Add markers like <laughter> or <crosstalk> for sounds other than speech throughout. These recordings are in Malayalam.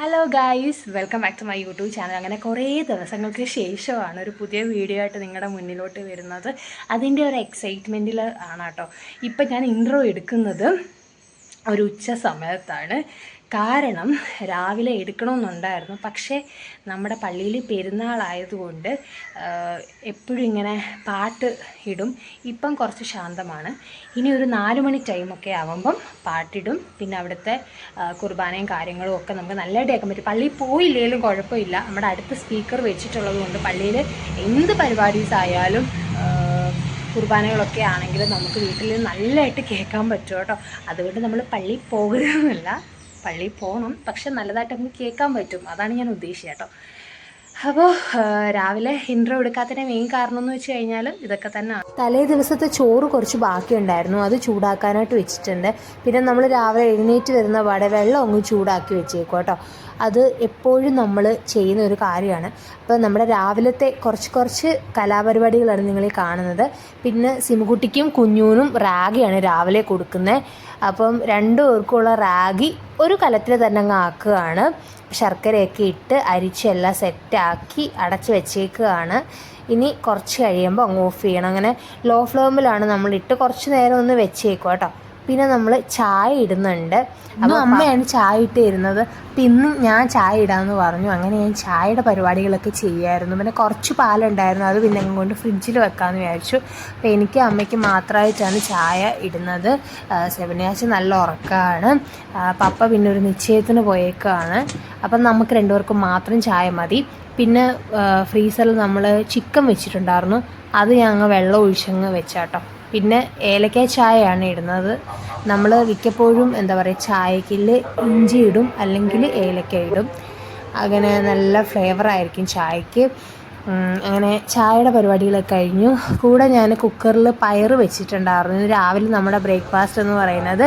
Hello guys welcome back to my YouTube channel അങ്ങനെ കുറേ ദിവസങ്ങൾക്ക് ശേഷമാണ് ഒരു പുതിയ വീഡിയോ ആയിട്ട് നിങ്ങളുടെ മുന്നിലോട്ട് വരുന്നത്. അതിന്റെ ഒരു എക്സൈറ്റ്മെന്റിൽ ആണ് കേട്ടോ ഇപ്പം ഞാൻ ഇൻട്രോ എടുക്കുന്നത് ഒരു ഉച്ച സമയത്താണ്. കാരണം രാവിലെ എടുക്കണമെന്നുണ്ടായിരുന്നു. പക്ഷേ നമ്മുടെ പള്ളിയിൽ പെരുന്നാളായതുകൊണ്ട് എപ്പോഴും ഇങ്ങനെ പാട്ട് ഇടും. ഇപ്പം കുറച്ച് ശാന്തമാണ്. ഇനി ഒരു നാല് മണി ടൈമൊക്കെ ആകുമ്പം പാട്ടിടും. പിന്നെ അവിടുത്തെ കുർബാനയും കാര്യങ്ങളും ഒക്കെ നമുക്ക് നല്ലതായിട്ട് കേൾക്കാൻ പറ്റും. പള്ളിയിൽ പോയില്ലെങ്കിലും കുഴപ്പമില്ല. നമ്മുടെ അടുത്ത് സ്പീക്കർ വെച്ചിട്ടുള്ളത് കൊണ്ട് പള്ളിയിൽ എന്ത് പരിപാടീസ് ആയാലും കുർബാനകളൊക്കെ ആണെങ്കിലും നമുക്ക് വീട്ടിൽ നല്ലതായിട്ട് കേൾക്കാൻ പറ്റും കേട്ടോ. അതുകൊണ്ട് നമ്മൾ പള്ളിയിൽ പോകരുതെന്നല്ല. പള്ളിയിൽ പോകണം പക്ഷെ നല്ലതായിട്ട് നമുക്ക് കേൾക്കാൻ പറ്റും. അതാണ് ഞാൻ ഉദ്ദേശിച്ചത് കേട്ടോ. അപ്പോൾ രാവിലെ ഇൻട്രോ എടുക്കാത്തതിന്റെ മെയിൻ കാരണം എന്ന് വെച്ച് കഴിഞ്ഞാൽ ഇതൊക്കെ തന്നെ തലേ ദിവസത്തെ ചോറ് കുറച്ച് ബാക്കിയുണ്ടായിരുന്നു. അത് ചൂടാക്കാനായിട്ട് വെച്ചിട്ടുണ്ട്. പിന്നെ നമ്മൾ രാവിലെ എഴുന്നേറ്റ് വരുന്ന വട വെള്ളം അങ്ങ് ചൂടാക്കി വെച്ചേക്കും കേട്ടോ. അത് എപ്പോഴും നമ്മൾ ചെയ്യുന്ന ഒരു കാര്യമാണ്. അപ്പോൾ നമ്മുടെ രാവിലത്തെ കുറച്ച് കുറച്ച് കലാപരിപാടികളാണ് നിങ്ങൾ കാണുന്നത്. പിന്നെ സിമുകുട്ടിക്കും കുഞ്ഞൂനും റാഗിയാണ് രാവിലെ കൊടുക്കുന്നത് അപ്പം രണ്ടു പേർക്കുള്ള റാഗി ഒരു കലത്തിൽ തന്നെ അങ്ങ് ആക്കുകയാണ്. ശർക്കരയൊക്കെ ഇട്ട് അരിച്ചെല്ലാം സെറ്റാക്കി അടച്ച് വെച്ചേക്കുകയാണ്. ഇനി കുറച്ച് കഴിയുമ്പോൾ അങ്ങ് ഓഫ് ചെയ്യണം. അങ്ങനെ ലോ ഫ്ലെയിമിലാണ് നമ്മളിട്ട് കുറച്ച് നേരം ഒന്ന് വെച്ചേക്കും കേട്ടോ. പിന്നെ നമ്മൾ ചായ ഇടുന്നുണ്ട്. അപ്പോൾ അമ്മയാണ് ചായ ഇട്ട് തരുന്നത്. അപ്പം ഇന്നും ഞാൻ ചായ ഇടാമെന്ന് പറഞ്ഞു. അങ്ങനെ ഞാൻ ചായയുടെ പരിപാടികളൊക്കെ ചെയ്യായിരുന്നു. പിന്നെ കുറച്ച് പാലുണ്ടായിരുന്നു. അത് പിന്നെ കൊണ്ട് ഫ്രിഡ്ജിൽ വെക്കാമെന്ന് വിചാരിച്ചു. അപ്പോൾ എനിക്ക് അമ്മയ്ക്ക് മാത്രമായിട്ടാണ് ചായ ഇടുന്നത്. സെവനിയാഴ്ച നല്ല ഉറക്കമാണ് പപ്പ പിന്നെ ഒരു നിശ്ചയത്തിന് പോയേക്കാണ്. അപ്പം നമുക്ക് രണ്ടുപേർക്കും മാത്രം ചായ മതി. പിന്നെ ഫ്രീസറിൽ നമ്മൾ ചിക്കൻ വെച്ചിട്ടുണ്ടായിരുന്നു. അത് ഞങ്ങൾ വെള്ളം ഒഴിച്ചങ്ങ് വെച്ചാട്ടോ. പിന്നെ ഏലക്കായ ചായയാണ് ഇടുന്നത്. നമ്മൾ മിക്കപ്പോഴും എന്താ പറയുക ചായക്കിൽ ഇഞ്ചി ഇടും അല്ലെങ്കിൽ ഏലക്ക ഇടും. അങ്ങനെ നല്ല ഫ്ലേവർ ആയിരിക്കും ചായക്ക്. അങ്ങനെ ചായയുടെ പരിപാടികളൊക്കെ കഴിഞ്ഞു. കൂടെ ഞാൻ കുക്കറിൽ പയർ വെച്ചിട്ടുണ്ടായിരുന്നു. രാവിലെ നമ്മുടെ ബ്രേക്ക്ഫാസ്റ്റ് എന്ന് പറയുന്നത്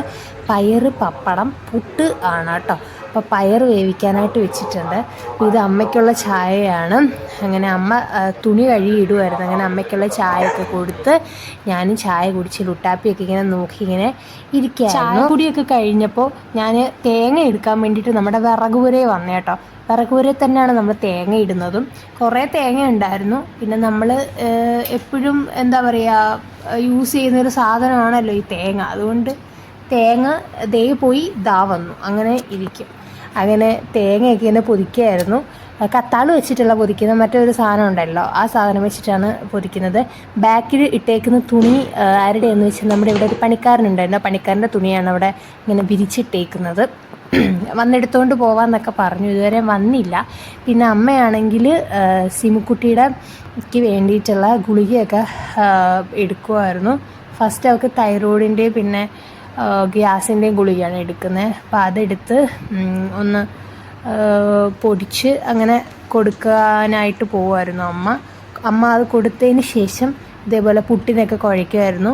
പയർ പപ്പടം പുട്ട് ആണ് കേട്ടോ. അപ്പോൾ പയർ വേവിക്കാനായിട്ട് വെച്ചിട്ടുണ്ട്. അപ്പോൾ ഇത് അമ്മയ്ക്കുള്ള ചായയാണ്. അങ്ങനെ അമ്മ തുണി കഴുകി ഇടുമായിരുന്നു അങ്ങനെ അമ്മയ്ക്കുള്ള ചായയൊക്കെ കൊടുത്ത് ഞാൻ ചായ കുടിച്ച് ലുട്ടാപ്പിയൊക്കെ ഇങ്ങനെ നോക്കി ഇങ്ങനെ ഇരിക്കുകയായിരുന്നു കുടിയൊക്കെ കഴിഞ്ഞപ്പോൾ ഞാൻ തേങ്ങ എടുക്കാൻ വേണ്ടിയിട്ട് നമ്മുടെ വിറകുപുരയെ വന്നേ കേട്ടോ വിറകുപുരയിൽ തന്നെയാണ് നമ്മൾ തേങ്ങ ഇടുന്നതും. കുറേ തേങ്ങ ഉണ്ടായിരുന്നു. പിന്നെ നമ്മൾ എപ്പോഴും എന്താ പറയുക യൂസ് ചെയ്യുന്നൊരു സാധനമാണല്ലോ ഈ തേങ്ങ. അതുകൊണ്ട് തേങ്ങ ദേ പോയി ദാ വന്നു. അങ്ങനെ ഇരിക്കും. അങ്ങനെ തേങ്ങയൊക്കെ ഇങ്ങനെ പൊതിക്കുകയായിരുന്നു. കത്താൾ വെച്ചിട്ടുള്ള പൊതിക്കുന്ന മറ്റൊരു സാധനം ഉണ്ടല്ലോ. ആ സാധനം വെച്ചിട്ടാണ് പൊതിക്കുന്നത്. ബാക്കിൽ ഇട്ടേക്കുന്ന തുണി ആരുടെയെന്ന് വെച്ചാൽ നമ്മുടെ ഇവിടെ ഒരു പണിക്കാരനുണ്ടായിരുന്നു. പണിക്കാരന്റെ തുണിയാണ് അവിടെ ഇങ്ങനെ വിരിച്ചിട്ടേക്കുന്നത്. <clears throat> വന്നെടുത്തുകൊണ്ട് പോവാന്നൊക്കെ പറഞ്ഞു. ഇതുവരെ വന്നില്ല. പിന്നെ അമ്മയാണെങ്കിൽ സിമുക്കുട്ടിയുടെ വേണ്ടിയിട്ടുള്ള ഗുളികയൊക്കെ എടുക്കുമായിരുന്നു ഫസ്റ്റ് അവൾക്ക് തൈറോയിഡിന്റെ പിന്നെ ഗ്യാസിന്റെയും ഗുളികയാണ് എടുക്കുന്നത്. അപ്പോൾ അതെടുത്ത് ഒന്ന് പൊടിച്ച് അങ്ങനെ കൊടുക്കാനായിട്ട് പോവുമായിരുന്നു അമ്മ. അമ്മ അത് കൊടുത്തതിന് ശേഷം ഇതേപോലെ പുട്ടിനൊക്കെ കുഴയ്ക്കുമായിരുന്നു.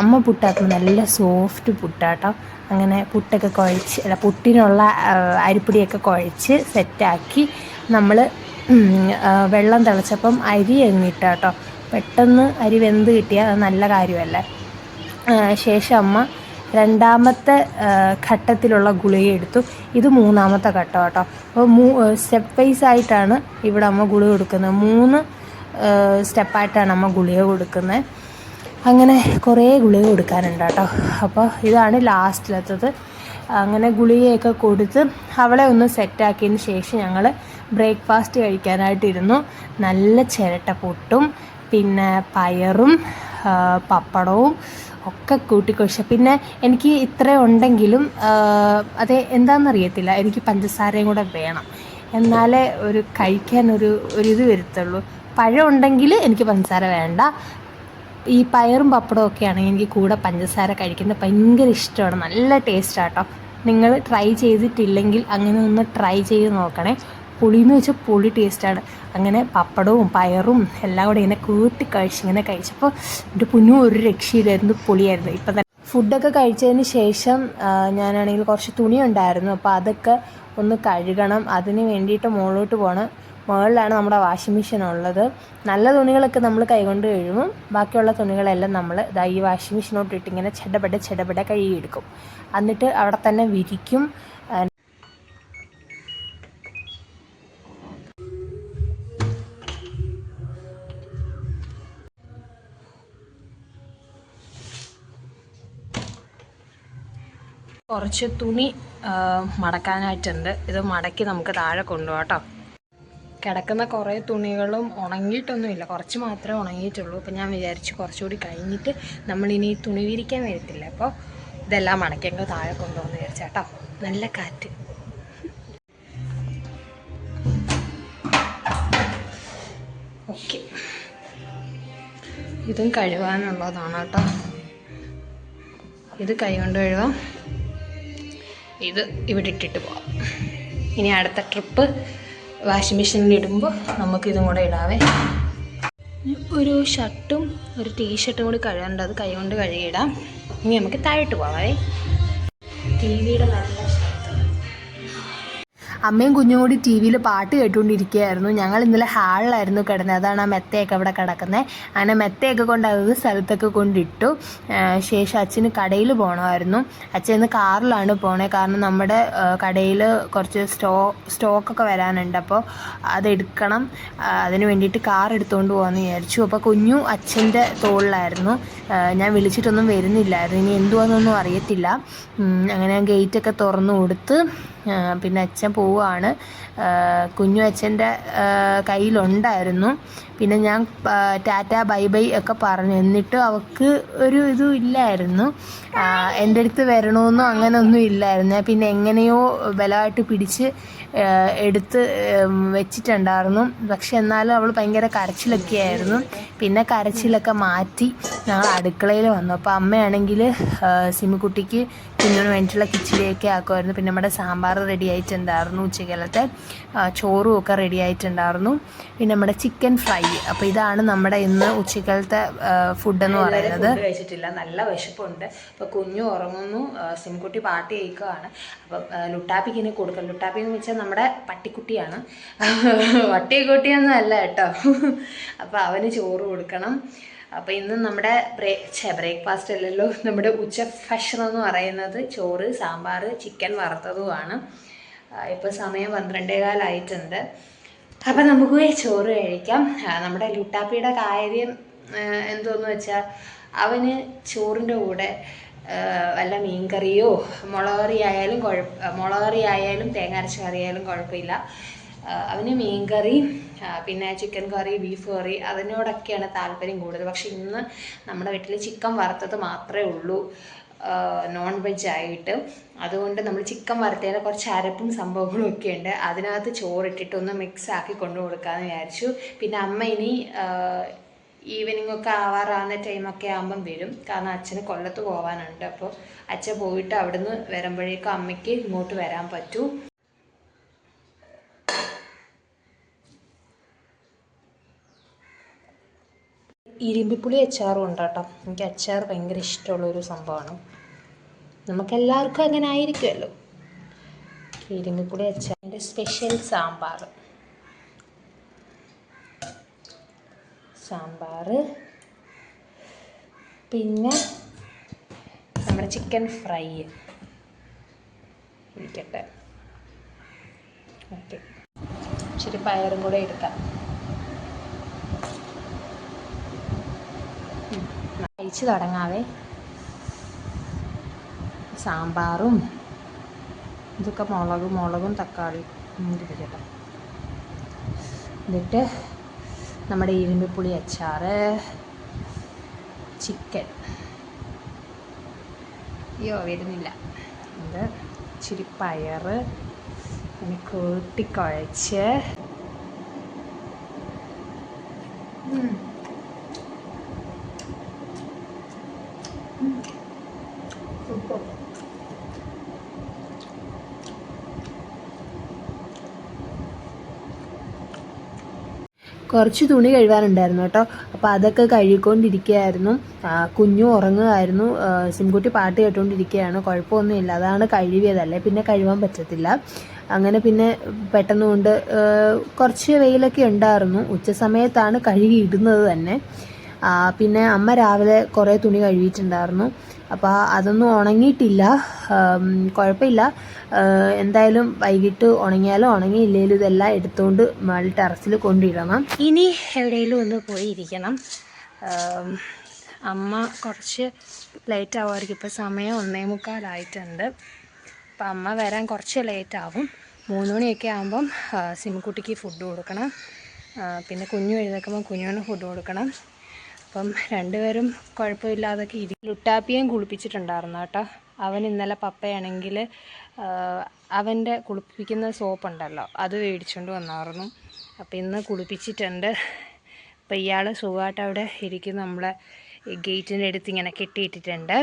അമ്മ പുട്ടാക്കും നല്ല സോഫ്റ്റ് പുട്ടാട്ടോ. അങ്ങനെ പുട്ടൊക്കെ കുഴച്ച് അല്ല പുട്ടിനുള്ള അരിപ്പൊടിയൊക്കെ കുഴച്ച് സെറ്റാക്കി നമ്മൾ വെള്ളം തിളച്ചപ്പം അരി എങ്ങിട്ട കേട്ടോ പെട്ടെന്ന് അരി വെന്ത് കിട്ടിയാൽ അത് നല്ല കാര്യമല്ലേ? ശേഷം അമ്മ രണ്ടാമത്തെ ഘട്ടത്തിലുള്ള ഗുളിക എടുത്തു. ഇത് മൂന്നാമത്തെ ഘട്ടം കേട്ടോ. അപ്പോൾ മൂ സ്റ്റെപ്പ് വൈസ് ആയിട്ടാണ് ഇവിടെ അമ്മ ഗുളിക കൊടുക്കുന്നത്. മൂന്ന് സ്റ്റെപ്പായിട്ടാണ് അമ്മ ഗുളിക കൊടുക്കുന്നത്. അങ്ങനെ കുറേ ഗുളിക കൊടുക്കാനുണ്ട് കേട്ടോ. അപ്പോൾ ഇതാണ് ലാസ്റ്റിലത്തത് അങ്ങനെ ഗുളികയൊക്കെ കൊടുത്ത് അവളെ ഒന്ന് സെറ്റാക്കിയതിന് ശേഷം ഞങ്ങൾ ബ്രേക്ക്ഫാസ്റ്റ് കഴിക്കാനായിട്ടിരുന്നു. നല്ല ചിരട്ട പൊട്ടും പിന്നെ പയറും പപ്പടവും ഒക്കെ കൂട്ടിക്കൊഴിച്ച. പിന്നെ എനിക്ക് ഇത്ര ഉണ്ടെങ്കിലും അത് എന്താണെന്നറിയത്തില്ല എനിക്ക് പഞ്ചസാരയും കൂടെ വേണം. എന്നാലേ ഒരു കഴിക്കാൻ ഒരു ഒരു ഇത് വരുത്തുള്ളൂ. പഴം ഉണ്ടെങ്കിൽ എനിക്ക് പഞ്ചസാര വേണ്ട. ഈ പയറും പപ്പടവും ഒക്കെ ആണെങ്കിൽ എനിക്ക് കൂടെ പഞ്ചസാര കഴിക്കുന്നത് ഭയങ്കര ഇഷ്ടമാണ്. നല്ല ടേസ്റ്റാട്ടോ നിങ്ങൾ ട്രൈ ചെയ്തിട്ടില്ലെങ്കിൽ അങ്ങനെ ഒന്ന് ട്രൈ ചെയ്ത് നോക്കണേ. പുളി എന്ന് വെച്ചാൽ പുളി ടേസ്റ്റാണ് അങ്ങനെ പപ്പടവും പയറും എല്ലാം കൂടെ ഇങ്ങനെ കൂട്ടി കഴിച്ച് ഇങ്ങനെ കഴിച്ചപ്പോൾ എന്റെ കുഞ്ഞു ഒരു രക്ഷയില്ലായിരുന്നു പുളിയായിരുന്നു. ഇപ്പം തന്നെ ഫുഡൊക്കെ കഴിച്ചതിന് ശേഷം ഞാനാണെങ്കിൽ കുറച്ച് തുണി ഉണ്ടായിരുന്നു. അപ്പോൾ അതൊക്കെ ഒന്ന് കഴുകണം. അതിന് വേണ്ടിയിട്ട് മുകളിലോട്ട് പോകണം മുകളിലാണ് നമ്മുടെ വാഷിംഗ് മെഷീൻ ഉള്ളത്. നല്ല തുണികളൊക്കെ നമ്മൾ കൈകൊണ്ട് കഴുകും. ബാക്കിയുള്ള തുണികളെല്ലാം നമ്മൾ ഇതാ ഈ വാഷിംഗ് മെഷീനോട്ട് ഇട്ടിങ്ങനെ ചെടപെട ചെടപെട കഴുകിയെടുക്കും. എന്നിട്ട് അവിടെ തന്നെ വിരിക്കും. കുറച്ച് തുണി മടക്കാനായിട്ടുണ്ട്. ഇത് മടക്കി നമുക്ക് താഴെ കൊണ്ടുപോകാം കേട്ടോ. കിടക്കുന്ന കുറേ തുണികളും ഉണങ്ങിയിട്ടൊന്നുമില്ല. കുറച്ച് മാത്രമേ ഉണങ്ങിയിട്ടുള്ളൂ. അപ്പോൾ ഞാൻ വിചാരിച്ചു കുറച്ചുകൂടി കഴിഞ്ഞിട്ട് നമ്മളിനി തുണി വിരിക്കാൻ വരത്തില്ല. അപ്പോൾ ഇതെല്ലാം മടക്കിയെങ്കിൽ താഴെ കൊണ്ടുപോകുന്ന വിചാരിച്ചാട്ടോ നല്ല കാറ്റ്. ഓക്കെ. ഇതും കഴുകാനുള്ളതാണ് കേട്ടോ. ഇത് കൈ കൊണ്ട് കഴുകാം. ഇത് ഇവിടെ ഇട്ടിട്ട് പോവാം. ഇനി അടുത്ത ട്രിപ്പ് വാഷിംഗ് മെഷീനിൽ ഇടുമ്പോൾ നമുക്കിതും കൂടെ ഇടാവേ. ഒരു ഷർട്ടും ഒരു ടീഷർട്ടും കൂടി കഴുകേണ്ടത് കൈ കൊണ്ട് കഴുകിയിടാം. ഇനി നമുക്ക് താഴോട്ട് പോവാവേ. ടി വിയുടെ നല്ല അമ്മയും കുഞ്ഞും കൂടി ടി വിയിൽ പാട്ട് കേട്ടുകൊണ്ടിരിക്കുകയായിരുന്നു. ഞങ്ങൾ ഇന്നലെ ഹാളിലായിരുന്നു കിടന്നത്. അതാണ് ആ മെത്തയൊക്കെ അവിടെ കിടക്കുന്നത്. അങ്ങനെ മെത്തയൊക്കെ കൊണ്ട് അത് സ്ഥലത്തൊക്കെ കൊണ്ടിട്ടു ശേഷം അച്ഛന് കടയിൽ പോകണമായിരുന്നു അച്ഛൻ ഇന്ന് കാറിലാണ് പോണേ. കാരണം നമ്മുടെ കടയിൽ കുറച്ച് സ്റ്റോ സ്റ്റോക്കൊക്കെ വരാനുണ്ട്. അപ്പോൾ അതെടുക്കണം. അതിന് വേണ്ടിയിട്ട് കാർ എടുത്തുകൊണ്ട് പോകാമെന്ന് വിചാരിച്ചു. അപ്പോൾ കുഞ്ഞു അച്ഛന്റെ തോളിലായിരുന്നു. ഞാൻ വിളിച്ചിട്ടൊന്നും വരുന്നില്ലായിരുന്നു. ഇനി എന്തുവാന്നൊന്നും അറിയത്തില്ല. അങ്ങനെ ഗേറ്റൊക്കെ തുറന്നു കൊടുത്ത് പിന്നെ അച്ഛൻ പോവുകയാണ്. കുഞ്ഞു അച്ഛന്റെ കയ്യിലുണ്ടായിരുന്നു. പിന്നെ ഞാൻ ടാറ്റ ബൈ ബൈ ഒക്കെ പറഞ്ഞു. എന്നിട്ട് അവൾക്ക് ഒരു ഇതും ഇല്ലായിരുന്നു. എന്റെ അടുത്ത് വരണമെന്നോ അങ്ങനെയൊന്നും ഇല്ലായിരുന്നു. പിന്നെ എങ്ങനെയോ ബലമായിട്ട് പിടിച്ച് എടുത്ത് വെച്ചിട്ടുണ്ടായിരുന്നു. പക്ഷെ എന്നാലും അവൾ ഭയങ്കര കരച്ചിലൊക്കെ ആയിരുന്നു. പിന്നെ കരച്ചിലൊക്കെ മാറ്റി ഞങ്ങൾ അടുക്കളയിൽ വന്നു. അപ്പോൾ അമ്മയാണെങ്കിൽ സിമിക്കുട്ടിക്ക് കുഞ്ഞിന് വേണ്ടിയിട്ടുള്ള കിച്ചിടിയൊക്കെ ആക്കുമായിരുന്നു. പിന്നെ നമ്മുടെ സാമ്പാർ റെഡി ആയിട്ടുണ്ടായിരുന്നു ഉച്ചകാലത്തെ ചോറും ഒക്കെ റെഡി ആയിട്ടുണ്ടായിരുന്നു. പിന്നെ നമ്മുടെ ചിക്കൻ ഫ്രൈ അപ്പോൾ ഇതാണ് നമ്മുടെ ഇന്ന് ഉച്ചക്കാലത്തെ ഫുഡ് എന്ന് പറയുന്നത്. കഴിച്ചിട്ടില്ല. നല്ല വിശപ്പുണ്ട്. അപ്പോൾ കുഞ്ഞു ഉറങ്ങുന്നു. സിംകുട്ടി പാട്ട് കേൾക്കുകയാണ്. അപ്പം ഇനി കൊടുക്കാം. ലുട്ടാപ്പി എന്ന് വെച്ചാൽ നമ്മുടെ പട്ടിക്കുട്ടിയാണ്. പട്ടിക്കുട്ടിയൊന്നും അല്ല കേട്ടോ. അപ്പോൾ അവന് ചോറ് കൊടുക്കണം. അപ്പോൾ ഇന്ന് നമ്മുടെ ബ്രേക്ക് ബ്രേക്ക്ഫാസ്റ്റ് അല്ലല്ലോ. നമ്മുടെ ഉച്ച ഭക്ഷണം എന്ന് പറയുന്നത് ചോറ് സാമ്പാർ ചിക്കൻ വറുത്തതുമാണ്. ഇപ്പോൾ സമയം പന്ത്രണ്ടേ കാലായിട്ടുണ്ട് അപ്പം നമുക്ക് ചോറ് കഴിക്കാം. നമ്മുടെ ലുട്ടാപ്പിയുടെ കാര്യം എന്തോന്ന് വെച്ചാൽ അവന് ചോറിന്റെ കൂടെ വല്ല മീൻകറിയോ മുളകറി ആയാലും കുഴപ്പ ആയാലും തേങ്ങ അരച്ച കറി ആയാലും കുഴപ്പമില്ല. അവന് മീൻകറി കറി പിന്നെ ചിക്കൻ കറി ബീഫ് കറി അതിനോടൊക്കെയാണ് താല്പര്യം കൂടുതൽ. പക്ഷെ ഇന്ന് നമ്മുടെ വീട്ടിൽ ചിക്കൻ വറുത്തത് മാത്രമേ ഉള്ളൂ. നോൺ വെജ് ആയിട്ട്. അതുകൊണ്ട് നമ്മൾ ചിക്കൻ വറുത്തതിന് കുറച്ച് അരപ്പും സംഭവങ്ങളും ഒക്കെ ഉണ്ട്. അതിനകത്ത് ചോറിട്ടിട്ട് ഒന്ന് മിക്സ് ആക്കി കൊണ്ടു കൊടുക്കാമെന്ന് വിചാരിച്ചു. പിന്നെ അമ്മ ഇനി ഈവനിങ് ഒക്കെ ആവാറാകുന്ന ടൈമൊക്കെ ആകുമ്പം വരും. കാരണം അച്ഛന് കൊല്ലത്ത് പോകാനുണ്ട് അപ്പോൾ അച്ഛൻ പോയിട്ട് അവിടുന്ന് വരുമ്പോഴേക്കും അമ്മയ്ക്ക് ഇങ്ങോട്ട് വരാൻ പറ്റൂ. ഇരുമ്പിപ്പുളി അച്ചാറും ഉണ്ട് കേട്ടോ എനിക്ക് അച്ചാർ ഭയങ്കര ഇഷ്ടമുള്ളൊരു സംഭവമാണ്. നമുക്കെല്ലാവർക്കും അങ്ങനെ ആയിരിക്കുമല്ലോ. ഇരുമ്പിപ്പുളി അച്ചാറിന്റെ സ്പെഷ്യൽ സാമ്പാർ. സാമ്പാർ. പിന്നെ നമ്മുടെ ചിക്കൻ ഫ്രൈ ഇരിക്കട്ടെ. ഓക്കെ. ഇച്ചിരി പയറും കൂടെ എടുക്കാം. കഴിച്ച് തുടങ്ങാവേ. സാമ്പാറും ഇതൊക്കെ മുളകും മുളകും തക്കാളി ഇരിക്കട്ടെ എന്നിട്ട് നമ്മുടെ ഇരുമ്പിപ്പുളി അച്ചാറ് ചിക്കൻ. അയ്യോ വരുന്നില്ല. ഇത് ഇച്ചിരി പയർ പിന്നെ കൂട്ടിക്കുഴച്ച് കുറച്ച് തുണി കഴുകാനുണ്ടായിരുന്നു കേട്ടോ. അപ്പോൾ അതൊക്കെ കഴുകിക്കൊണ്ടിരിക്കുകയായിരുന്നു. കുഞ്ഞു ഉറങ്ങുകയായിരുന്നു. സിംകുട്ടി പാട്ട് കേട്ടുകൊണ്ടിരിക്കുകയാണ് കുഴപ്പമൊന്നുമില്ല. അതാണ് കഴുകിയതല്ലേ. പിന്നെ കഴുകാൻ പറ്റത്തില്ല. അങ്ങനെ പിന്നെ പെട്ടെന്ന് കൊണ്ട് കുറച്ച് വെയിലൊക്കെ ഉണ്ടായിരുന്നു. ഉച്ച സമയത്താണ് കഴുകി ഇടുന്നത് തന്നെ. പിന്നെ അമ്മ രാവിലെ കുറേ തുണി കഴുകിയിട്ടുണ്ടായിരുന്നു. അപ്പോൾ അതൊന്നും ഉണങ്ങിയിട്ടില്ല. കുഴപ്പമില്ല എന്തായാലും വൈകിട്ട് ഉണങ്ങിയാലും ഉണങ്ങിയില്ലെങ്കിലും ഇതെല്ലാം എടുത്തുകൊണ്ട് മേളിൽ ടെറസിൽ കൊണ്ടിടണം. ഇനി എവിടെയെങ്കിലും ഒന്ന് പോയി ഇരിക്കണം. അമ്മ കുറച്ച് ലേറ്റ് ആവുമായിരിക്കും. ഇപ്പോൾ സമയം ഒന്നേ മുക്കാലായിട്ടുണ്ട്. അപ്പം അമ്മ വരാൻ കുറച്ച് ലേറ്റ് ആവും. മൂന്ന് മണിയൊക്കെ ആകുമ്പം ആ, സിമിക്കുട്ടിക്ക് ഫുഡ് കൊടുക്കണം. പിന്നെ കുഞ്ഞു എഴുതേക്കുമ്പോൾ കുഞ്ഞുവിന് ഫുഡ് കൊടുക്കണം. അപ്പം രണ്ടുപേരും കുഴപ്പമില്ലാതൊക്കെ ഇരി ലുട്ടാപ്പിയും കുളിപ്പിച്ചിട്ടുണ്ടായിരുന്നു കേട്ടോ. അവൻ ഇന്നലെ പപ്പയാണെങ്കിൽ അവന്റെ കുളിപ്പിക്കുന്ന സോപ്പുണ്ടല്ലോ അത് മേടിച്ചുകൊണ്ട് വന്നായിരുന്നു. അപ്പം ഇന്ന് കുളിപ്പിച്ചിട്ടുണ്ട്. അപ്പം ഇയാൾ സുഖമായിട്ട് അവിടെ ഇരിക്കും നമ്മളെ ഗേറ്റിന്റെ അടുത്ത് ഇങ്ങനെ കെട്ടിയിട്ടിട്ടുണ്ട്.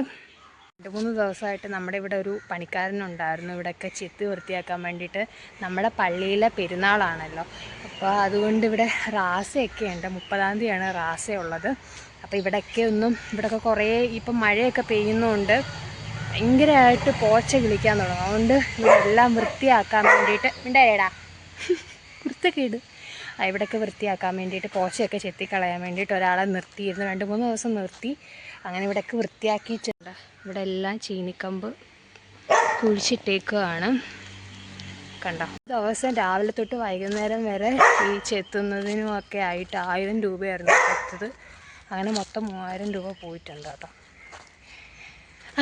രണ്ട് മൂന്ന് ദിവസമായിട്ട് നമ്മുടെ ഇവിടെ ഒരു പണിക്കാരനുണ്ടായിരുന്നു. ഇവിടെയൊക്കെ ചെത്തി വൃത്തിയാക്കാൻ വേണ്ടിയിട്ട് നമ്മുടെ പള്ളിയിലെ പെരുന്നാളാണല്ലോ. അപ്പോൾ അതുകൊണ്ട് ഇവിടെ റാസയൊക്കെ ഉണ്ട്. മുപ്പതാം തീയതിയാണ് റാസ ഉള്ളത് അപ്പോൾ ഇവിടെയൊക്കെ ഒന്നും ഇവിടെയൊക്കെ കുറേ ഇപ്പം മഴയൊക്കെ പെയ്യുന്നതുകൊണ്ട് ഭയങ്കരമായിട്ട് പോച്ച കിളിക്കാൻ തുടങ്ങും. അതുകൊണ്ട് ഇതെല്ലാം വൃത്തിയാക്കാൻ വേണ്ടിയിട്ട് ഉണ്ടായേടാ വൃത്തിക്കേട് ആ, ഇവിടെയൊക്കെ വൃത്തിയാക്കാൻ വേണ്ടിയിട്ട് പോച്ചയൊക്കെ ചെത്തിക്കളയാൻ വേണ്ടിയിട്ട് ഒരാളെ നിർത്തിയിരുന്നു. രണ്ട് മൂന്ന് ദിവസം നിർത്തി. അങ്ങനെ ഇവിടെയൊക്കെ വൃത്തിയാക്കിയിട്ടുണ്ട്. ഇവിടെ എല്ലാം ചീനിക്കമ്പ് കുഴിച്ചിട്ടേക്കുകയാണ് കണ്ടോ? ദിവസം രാവിലെ തൊട്ട് വൈകുന്നേരം വരെ ഈ ചെത്തുന്നതിനും ഒക്കെ ആയിട്ട് ആയിരം രൂപയായിരുന്നു ചെത്തത്. അങ്ങനെ മൊത്തം മൂവായിരം രൂപ പോയിട്ടുണ്ട് കേട്ടോ.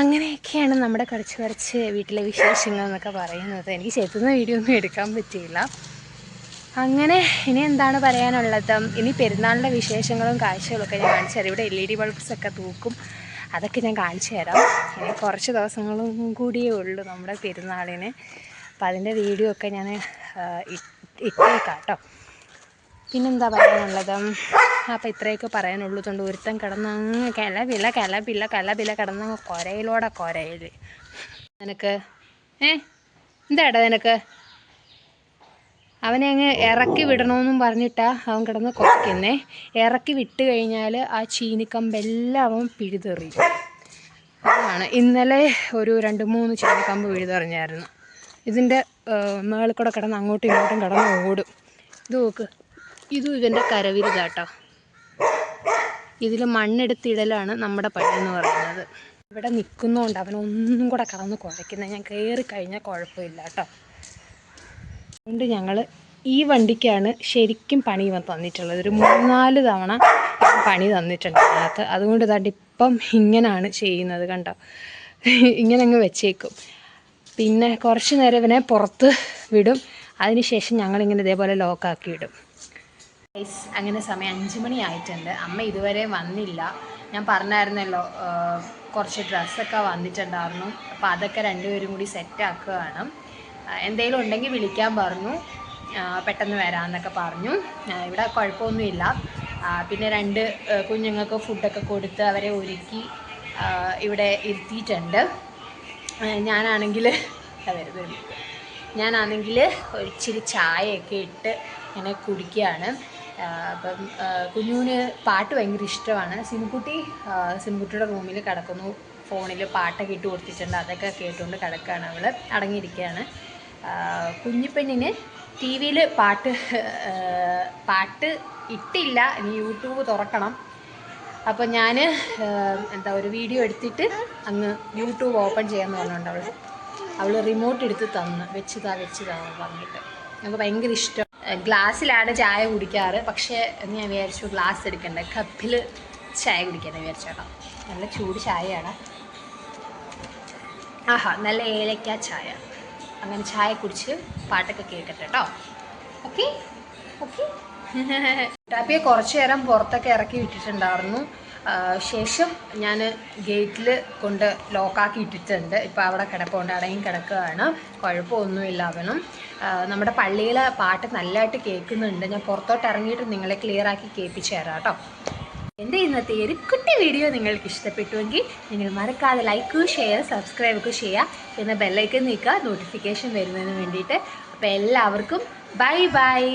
അങ്ങനെയൊക്കെയാണ് നമ്മുടെ കുറച്ച് കുറച്ച് വീട്ടിലെ വിശേഷങ്ങൾ എന്നൊക്കെ പറയുന്നത്. എനിക്ക് ചെത്തുന്ന വീഡിയോ ഒന്നും എടുക്കാൻ പറ്റിയില്ല. അങ്ങനെ ഇനി എന്താണ് പറയാനുള്ളത്? ഇനി പെരുന്നാളിന്റെ വിശേഷങ്ങളും കാഴ്ചകളൊക്കെ ഞാൻ കാണിച്ചു തരാം. ഇവിടെ എൽ ഇ ഡി ബൾബ്സൊക്കെ തൂക്കും. അതൊക്കെ ഞാൻ കാണിച്ചു തരാം. ഇനി കുറച്ച് ദിവസങ്ങളും കൂടിയേ ഉള്ളൂ നമ്മുടെ പെരുന്നാളിന്. അപ്പം അതിന്റെ വീഡിയോ ഒക്കെ ഞാൻ ഇട്ടേക്കാം കേട്ടോ. പിന്നെന്താ പറയാനുള്ളത്? അപ്പം ഇത്രയൊക്കെ പറയാനുള്ളൂ. തൊണ്ട് കിടന്നങ്ങ് കിടന്ന് അങ്ങ് കിളവില്ല കിളപ്പില്ല കിളപ്പില്ല കിടന്ന് അങ്ങ് കൊരയിലൂടെ കൊരയിൽ നിനക്ക് ഏ? എന്താടാ നിനക്ക്? അവനെ അങ്ങ് ഇറക്കി വിടണമെന്നും പറഞ്ഞിട്ടാ അവൻ കിടന്ന് കുറയ്ക്കുന്നേ ഇറക്കി വിട്ട് കഴിഞ്ഞാൽ ആ ചീനിക്കമ്പെല്ലാം അവൻ പിഴുതെറിയും. അതാണ്. ഇന്നലെ ഒരു രണ്ട് മൂന്ന് ചീനിക്കമ്പ് പിഴുതെറിഞ്ഞായിരുന്നു. ഇതിന്റെ മേളിൽ കൂടെ കിടന്ന് അങ്ങോട്ടും ഇങ്ങോട്ടും കിടന്ന് ഓടും. ഇത് നോക്ക്. ഇതും ഇവന്റെ കരവിരുതാട്ടോ ഇതിൽ മണ്ണെടുത്തിടലാണ് നമ്മുടെ പള്ളിയെന്ന് പറയുന്നത്. ഇവിടെ നിൽക്കുന്നതുകൊണ്ട് അവനൊന്നും കൂടെ കടന്ന് കുഴയ്ക്കുന്നത് ഞാൻ കയറി കഴിഞ്ഞാൽ കുഴപ്പമില്ല കേട്ടോ. അതുകൊണ്ട് ഞങ്ങൾ ഈ വണ്ടിക്കാണ് ശരിക്കും പണി തന്നിട്ടുള്ളത്. ഒരു മൂന്നാൽ തവണ പണി തന്നിട്ടുണ്ട് അതിനകത്ത്. അതുകൊണ്ട് ഇതാണ്ട് ഇപ്പം ഇങ്ങനെയാണ് ചെയ്യുന്നത് കണ്ടോ? ഇങ്ങനെ അങ്ങ് വെച്ചേക്കും. പിന്നെ കുറച്ച് നേരം ഇവനെ പുറത്ത് വിടും. അതിനുശേഷം ഞങ്ങളിങ്ങനെ ഇതേപോലെ ലോക്കാക്കി ഇടും. അങ്ങനെ സമയം അഞ്ച് മണി ആയിട്ടുണ്ട്. അമ്മ ഇതുവരെ വന്നില്ല. ഞാൻ പറഞ്ഞായിരുന്നല്ലോ കുറച്ച് ഡ്രസ്സൊക്കെ വന്നിട്ടുണ്ടായിരുന്നു. അപ്പോൾ അതൊക്കെ രണ്ടുപേരും കൂടി സെറ്റ് ആക്കുകയാണ്. എന്തെങ്കിലും ഉണ്ടെങ്കിൽ വിളിക്കാൻ പറഞ്ഞു. പെട്ടെന്ന് വരാമെന്നൊക്കെ പറഞ്ഞു. ഇവിടെ കുഴപ്പമൊന്നുമില്ല. പിന്നെ രണ്ട് കുഞ്ഞുങ്ങൾക്ക് ഫുഡൊക്കെ കൊടുത്ത് അവരെ ഒരുക്കി ഇവിടെ ഇരുത്തിയിട്ടുണ്ട്. ഞാനാണെങ്കിൽ വരും വരും. ഞാനാണെങ്കിൽ ഇച്ചിരി ചായയൊക്കെ ഇട്ട് ഇങ്ങനെ കുടിക്കുകയാണ്. അപ്പം കുഞ്ഞുവിന് പാട്ട് ഭയങ്കര ഇഷ്ടമാണ്. സിമുക്കുട്ടി സിമുക്കുട്ടിയുടെ റൂമിൽ കിടക്കുന്നു. ഫോണിൽ പാട്ടൊക്കെ ഇട്ട് കൊടുത്തിട്ടുണ്ട്. അതൊക്കെ കേട്ടുകൊണ്ട് കിടക്കുകയാണ് അവൾ അടങ്ങിയിരിക്കുകയാണ്. കുഞ്ഞിപ്പെണ്ണിന് ടി വിയിൽ പാട്ട് പാട്ട് ഇട്ടില്ല. ഇനി യൂട്യൂബ് തുറക്കണം. അപ്പോൾ ഞാൻ എന്താ ഒരു വീഡിയോ എടുത്തിട്ട് അങ്ങ് യൂട്യൂബ് ഓപ്പൺ ചെയ്യാമെന്ന് പറഞ്ഞുകൊണ്ട് അവൾ അവൾ റിമോട്ട് എടുത്ത് തന്ന്. വെച്ച് താ വെച്ച് താ പറഞ്ഞിട്ട്. ഞങ്ങൾക്ക് ഭയങ്കര ഇഷ്ടം. ഗ്ലാസ്സിലാണ് ചായ കുടിക്കാറ്. പക്ഷേ ഞാൻ വിചാരിച്ചു ഗ്ലാസ് എടുക്കണ്ട. കപ്പിൽ ചായ കുടിക്കാന്ന് വിചാരിച്ചേട്ടാ നല്ല ചൂട് ചായയാണ്. ആഹാ നല്ല ഏലക്ക ചായ. അങ്ങനെ ചായ കുടിച്ച് പാട്ടൊക്കെ കേൾക്കട്ടെ കേട്ടോ. ഓക്കെ ഓക്കെ <laughs> ടാപ്പിയെ കുറച്ച് നേരം പുറത്തൊക്കെ ഇറക്കി വിട്ടിട്ടുണ്ടായിരുന്നു. ശേഷം ഞാൻ ഗേറ്റിൽ കൊണ്ട് ലോക്കാക്കി ഇട്ടിട്ടുണ്ട്. ഇപ്പോൾ അവിടെ കിടപ്പുണ്ട് അടയും കിടക്കുകയാണ്. കുഴപ്പമൊന്നുമില്ല അവനും. നമ്മുടെ പള്ളിയിലെ പാട്ട് നല്ലതായിട്ട് കേൾക്കുന്നുണ്ട്. ഞാൻ പുറത്തോട്ട് ഇറങ്ങിയിട്ട് നിങ്ങളെ ക്ലിയർ ആക്കി കേൾപ്പിച്ചു തരാം കേട്ടോ. എന്റെ ഇന്നത്തെ ഒരു കുട്ടി വീഡിയോ നിങ്ങൾക്ക് ഇഷ്ടപ്പെട്ടുവെങ്കിൽ നിങ്ങൾ മറക്കാതെ ലൈക്ക് ഷെയർ സബ്സ്ക്രൈബ് ഒക്കെ ചെയ്യുക. പിന്നെ ബെല്ലൈക്കൻ നീക്കുക നോട്ടിഫിക്കേഷൻ വരുന്നതിന് വേണ്ടിയിട്ട്. അപ്പോൾ എല്ലാവർക്കും ബൈ ബൈ